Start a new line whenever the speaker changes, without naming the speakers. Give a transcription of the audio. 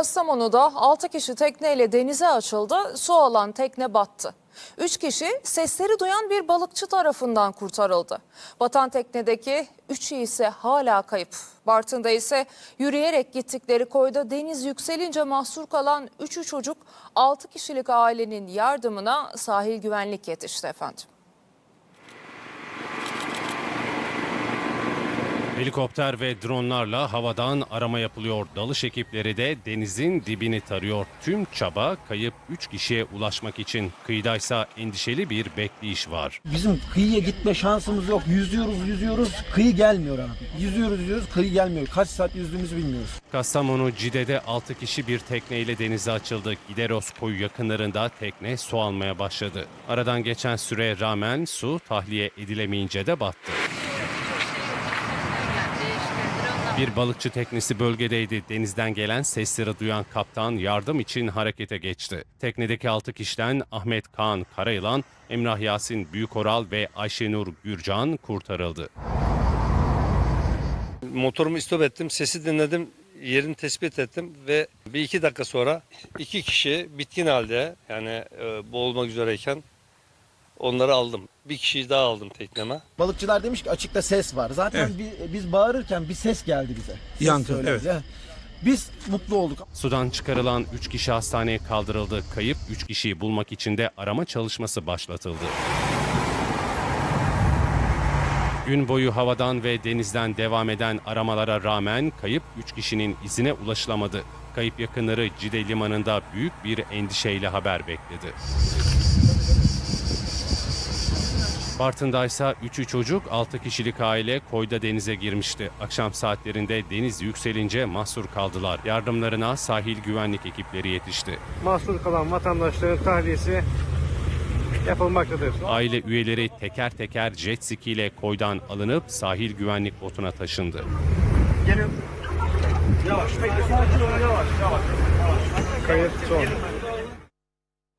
Kastamonu'da 6 kişi tekneyle denize açıldı, su alan tekne battı. 3 kişi sesleri duyan bir balıkçı tarafından kurtarıldı. Batan teknedeki 3'ü ise hala kayıp. Bartın'da ise yürüyerek gittikleri koyda deniz yükselince mahsur kalan 3'ü çocuk 6 kişilik ailenin yardımına sahil güvenlik yetişti efendim.
Helikopter ve dronlarla havadan arama yapılıyor. Dalış ekipleri de denizin dibini tarıyor. Tüm çaba kayıp 3 kişiye ulaşmak için. Kıyıdaysa endişeli bir bekleyiş var.
Bizim kıyıya gitme şansımız yok. Yüzüyoruz, yüzüyoruz. Kıyı gelmiyor abi. Yüzüyoruz, yüzüyoruz. Kıyı gelmiyor. Kaç saat yüzdüğümüzü bilmiyoruz.
Kastamonu Cide'de 6 kişi bir tekneyle denize açıldı. Gideros koyu yakınlarında tekne su almaya başladı. Aradan geçen süre rağmen su tahliye edilemeyince de battı. Bir balıkçı teknesi bölgedeydi. Denizden gelen sesleri duyan kaptan yardım için harekete geçti. Teknedeki 6 kişiden Ahmet Kaan Karayılan, Emrah Yasin Büyükoral ve Ayşenur Gürcan kurtarıldı.
Motorumu istop ettim, sesi dinledim, yerini tespit ettim ve bir iki dakika sonra iki kişi bitkin halde yani e, boğulmak üzereyken onları aldım. Bir kişiyi daha aldım tekneme.
Balıkçılar demiş ki açıkta ses var. Zaten bi- biz bağırırken bir ses geldi bize. Ses
Yankı,
söyledi. Biz mutlu olduk.
Sudan çıkarılan 3 kişi hastaneye kaldırıldı. Kayıp 3 kişiyi bulmak için de arama çalışması başlatıldı. Gün boyu havadan ve denizden devam eden aramalara rağmen kayıp 3 kişinin izine ulaşılamadı. Kayıp yakınları Cide Limanı'nda büyük bir endişeyle haber bekledi. Bartın'da ise 3'ü çocuk 6 kişilik aile koyda denize girmişti. Akşam saatlerinde deniz yükselince mahsur kaldılar. Yardımlarına sahil güvenlik ekipleri yetişti.
mahsur kalan vatandaşların tahliyesi yapılmaktadır.
Aile üyeleri teker teker jet ski ile koydan alınıp sahil güvenlik botuna taşındı.
Gelin. Yavaş, bekle. Olun, yavaş, yavaş. Kayıt son.